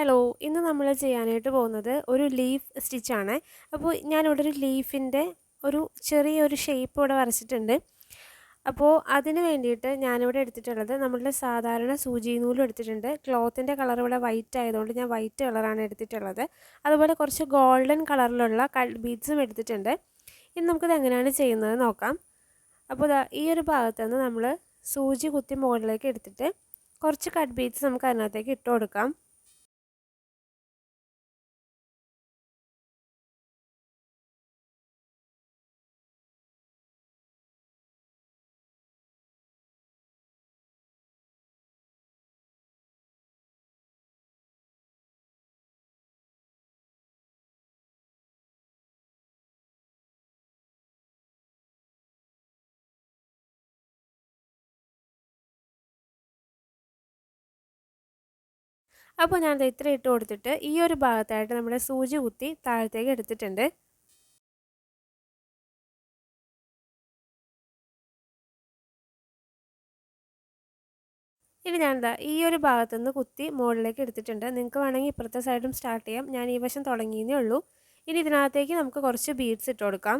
Hello ഇന്ന് നമ്മൾ ചെയ്യാനായിട്ട് പോകുന്നത് ഒരു ലീഫ് സ്റ്റിച്ചാണ്. അപ്പോൾ ഞാനിവിടെ ഒരു ലീഫിന്റെ ഒരു ചെറിയൊരു ഷേപ്പ് ഇവിടെ വരച്ചിട്ടുണ്ട്. അപ്പോൾ അതിന് വേണ്ടിയിട്ട് ഞാനിവിടെ എടുത്തിട്ടുള്ളത് നമ്മളുടെ സാധാരണ സൂചി നൂലും എടുത്തിട്ടുണ്ട്. ക്ലോത്തിന്റെ കളർ ഇവിടെ വൈറ്റ് ആയതുകൊണ്ട് ഞാൻ വൈറ്റ് കളറാണ് എടുത്തിട്ടുള്ളത്. അതുപോലെ കുറച്ച് ഗോൾഡൻ കളറിലുള്ള ബീഡ്സും എടുത്തിട്ടുണ്ട്. ഇനി നമുക്കിത് എങ്ങനെയാണ് ചെയ്യുന്നത് നോക്കാം. അപ്പോൾ ഈ ഒരു ഭാഗത്ത് നമ്മൾ സൂചി കുത്തി മുകളിലേക്ക് എടുത്തിട്ട് കുറച്ച് കട്ട് ബീഡ്സ് നമുക്ക് അതിനകത്തേക്ക് ഇട്ട് കൊടുക്കാം. അപ്പോൾ ഞാൻ ഇത്ര ഇട്ട് കൊടുത്തിട്ട് ഈ ഒരു ഭാഗത്തായിട്ട് നമ്മുടെ സൂചി കുത്തി താഴത്തേക്ക് എടുത്തിട്ടുണ്ട്. ഇനി ഞാൻ എന്താ ഈ ഒരു ഭാഗത്തു നിന്ന് കുത്തി മുകളിലേക്ക് എടുത്തിട്ടുണ്ട്. നിങ്ങൾക്ക് വേണമെങ്കിൽ ഇപ്പുറത്തെ സൈഡും സ്റ്റാർട്ട് ചെയ്യാം. ഞാൻ ഈ വശം തുടങ്ങിയതേ ഉള്ളൂ. ഇനി ഇതിനകത്തേക്ക് നമുക്ക് കുറച്ച് ബീഡ്സ് ഇട്ട് കൊടുക്കാം.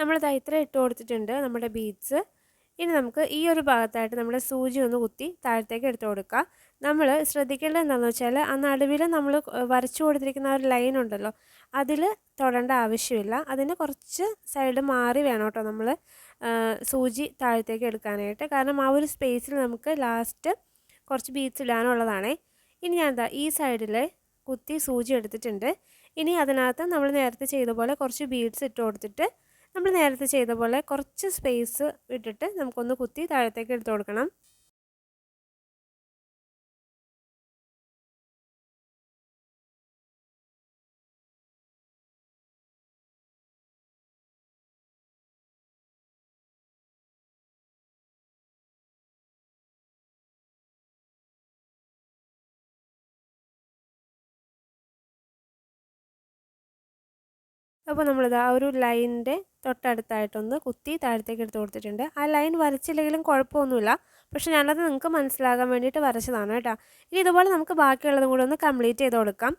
നമ്മൾ ഇത്ര ഇട്ട് കൊടുത്തിട്ടുണ്ട് നമ്മുടെ ബീഡ്സ് ഇനി നമുക്ക് ഈ ഒരു ഭാഗത്തായിട്ട് നമ്മുടെ സൂചി ഒന്ന് കുത്തി താഴത്തേക്ക് എടുത്തു കൊടുക്കുക നമ്മൾ ശ്രദ്ധിക്കേണ്ടത് എന്താണെന്ന് വെച്ചാൽ ആ നടുവിൽ നമ്മൾ വരച്ചു കൊടുത്തിരിക്കുന്ന ഒരു ലൈൻ ഉണ്ടല്ലോ അതിൽ തൊടേണ്ട ആവശ്യമില്ല. അതിന് കുറച്ച് സൈഡ് മാറി വേണം കേട്ടോ നമ്മൾ സൂചി താഴത്തേക്ക് എടുക്കാനായിട്ട്. കാരണം ആ ഒരു സ്പേസിൽ നമുക്ക് ലാസ്റ്റ് കുറച്ച് ബീഡ്സ് ഇടാനുള്ളതാണേ. ഇനി ഞാൻ എന്താ ഈ സൈഡിൽ കുത്തി സൂചി എടുത്തിട്ടുണ്ട്. ഇനി അതിനകത്ത് നമ്മൾ നേരത്തെ ചെയ്ത പോലെ കുറച്ച് ബീഡ്സ് ഇട്ട് കൊടുത്തിട്ട് നമ്മൾ നേരത്തെ ചെയ്ത പോലെ കുറച്ച് സ്പേസ് വിട്ടിട്ട് നമുക്കൊന്ന് കുത്തി താഴത്തേക്ക് എടുത്ത് കൊടുക്കണം. അപ്പോൾ നമ്മളിത് ആ ഒരു ലൈനിന്റെ തൊട്ടടുത്തായിട്ടൊന്ന് കുത്തി താഴത്തേക്ക് എടുത്ത് കൊടുത്തിട്ടുണ്ട്. ആ ലൈൻ വരച്ചില്ലെങ്കിലും കുഴപ്പമൊന്നുമില്ല. പക്ഷെ ഞാനത് നിങ്ങൾക്ക് മനസ്സിലാകാൻ വേണ്ടിയിട്ട് വരച്ചതാണ് കേട്ടോ. ഇനി ഇതുപോലെ നമുക്ക് ബാക്കിയുള്ളതും കൂടെ ഒന്ന് കംപ്ലീറ്റ് ചെയ്ത് കൊടുക്കാം.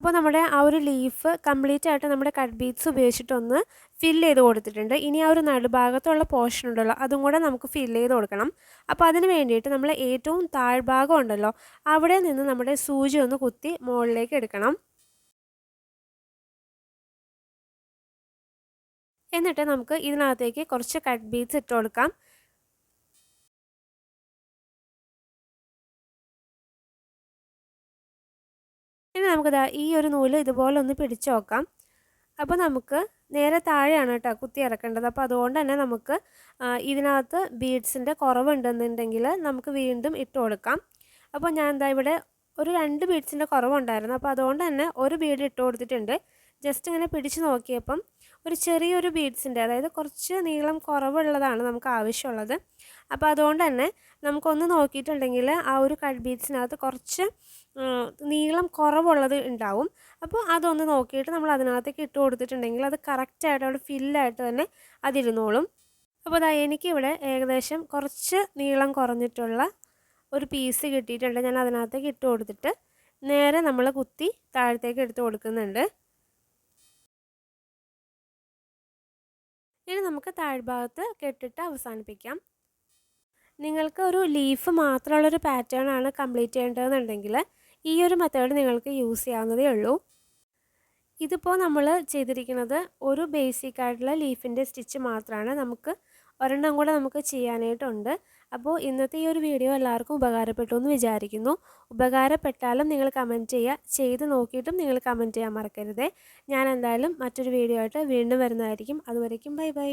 അപ്പോൾ നമ്മുടെ ആ ഒരു ലീഫ് കംപ്ലീറ്റ് ആയിട്ട് നമ്മുടെ കട്ട് ബീറ്റ്സ് ഉപയോഗിച്ചിട്ടൊന്ന് ഫില്ല് ചെയ്ത് കൊടുത്തിട്ടുണ്ട്. ഇനി ആ ഒരു നടുഭാഗത്തുള്ള പോർഷൻ ഉണ്ടല്ലോ അതും കൂടെ നമുക്ക് ഫില്ല് ചെയ്ത് കൊടുക്കണം. അപ്പോൾ അതിന് വേണ്ടിയിട്ട് നമ്മൾ ഏറ്റവും താഴ്ഭാഗം ഉണ്ടല്ലോ അവിടെ നിന്ന് നമ്മുടെ സൂചി ഒന്ന് കുത്തി മുകളിലേക്ക് എടുക്കണം. എന്നിട്ട് നമുക്ക് ഇതിനകത്തേക്ക് കുറച്ച് കട്ട് ബീറ്റ്സ് ഇട്ട് കൊടുക്കാം. ഇനി നമുക്കിതാ ഈ ഒരു നൂൽ ഇതുപോലെ ഒന്ന് പിടിച്ചു നോക്കാം. അപ്പോൾ നമുക്ക് നേരെ താഴെയാണ് കേട്ടോ കുത്തി ഇറക്കേണ്ടത്. അപ്പോൾ അതുകൊണ്ട് തന്നെ നമുക്ക് ഇതിനകത്ത് ബീഡ്സിന്റെ കുറവുണ്ടെന്നുണ്ടെങ്കിൽ നമുക്ക് വീണ്ടും ഇട്ട് കൊടുക്കാം. അപ്പോൾ ഞാൻ എന്താ ഇവിടെ ഒരു രണ്ട് ബീഡ്സിന്റെ കുറവുണ്ടായിരുന്നു. അപ്പോൾ അതുകൊണ്ട് തന്നെ ഒരു ബീഡ് ഇട്ട് കൊടുത്തിട്ടുണ്ട്. ജസ്റ്റ് ഇങ്ങനെ പിടിച്ച് നോക്കിയപ്പം ഒരു ചെറിയൊരു ബീഡ്സിന്റെ അതായത് കുറച്ച് നീളം കുറവുള്ളതാണ് നമുക്ക് ആവശ്യമുള്ളത്. അപ്പോൾ അതുകൊണ്ട് തന്നെ നമുക്കൊന്ന് നോക്കിയിട്ടുണ്ടെങ്കിൽ ആ ഒരു കട്ട് കുറച്ച് നീളം കുറവുള്ളത് ഉണ്ടാവും. അപ്പോൾ അതൊന്ന് നോക്കിയിട്ട് നമ്മൾ അതിനകത്തേക്ക് ഇട്ട് കൊടുത്തിട്ടുണ്ടെങ്കിൽ അത് കറക്റ്റായിട്ട് അവിടെ ഫില്ലായിട്ട് തന്നെ അതിരുന്നോളും. അപ്പോൾ അതാ എനിക്കിവിടെ ഏകദേശം കുറച്ച് നീളം കുറഞ്ഞിട്ടുള്ള ഒരു പീസ് കിട്ടിയിട്ടുണ്ട് ഞാൻ അതിനകത്തേക്ക് ഇട്ട് കൊടുത്തിട്ട്. നേരെ നമ്മൾ കുത്തി താഴത്തേക്ക് എടുത്ത് കൊടുക്കുന്നുണ്ട്. ഇനി നമുക്ക് താഴ്ഭാഗത്ത് കെട്ടിട്ട് അവസാനിപ്പിക്കാം. നിങ്ങൾക്ക് ഒരു ലീഫ് മാത്രമുള്ളൊരു പാറ്റേൺ ആണ് കംപ്ലീറ്റ് ചെയ്യേണ്ടതെന്നുണ്ടെങ്കിൽ ഈ ഒരു മെത്തേഡ് നിങ്ങൾക്ക് യൂസ് ചെയ്യാവുന്നതേ ഉള്ളൂ. ഇതിപ്പോൾ നമ്മൾ ചെയ്തിരിക്കുന്നത് ഒരു ബേസിക് ആയിട്ടുള്ള ലീഫിന്റെ സ്റ്റിച്ച് മാത്രമാണ് നമുക്ക് ഒരെണ്ണം കൂടെ നമുക്ക് ചെയ്യാനായിട്ടുണ്ട്. അപ്പോൾ ഇന്നത്തെ ഈ ഒരു വീഡിയോ എല്ലാവർക്കും ഉപകാരപ്പെട്ടു എന്ന് വിചാരിക്കുന്നു. ഉപകാരപ്പെട്ടാലും നിങ്ങൾ കമന്റ് ചെയ്യുക ചെയ്ത് നോക്കിയിട്ടും നിങ്ങൾ കമന്റ് ചെയ്യാൻ മറക്കരുതേ. ഞാൻ എന്തായാലും മറ്റൊരു വീഡിയോ ആയിട്ട് വീണ്ടും വരുന്നതായിരിക്കും. അതുവരേക്കും ബൈ ബൈ.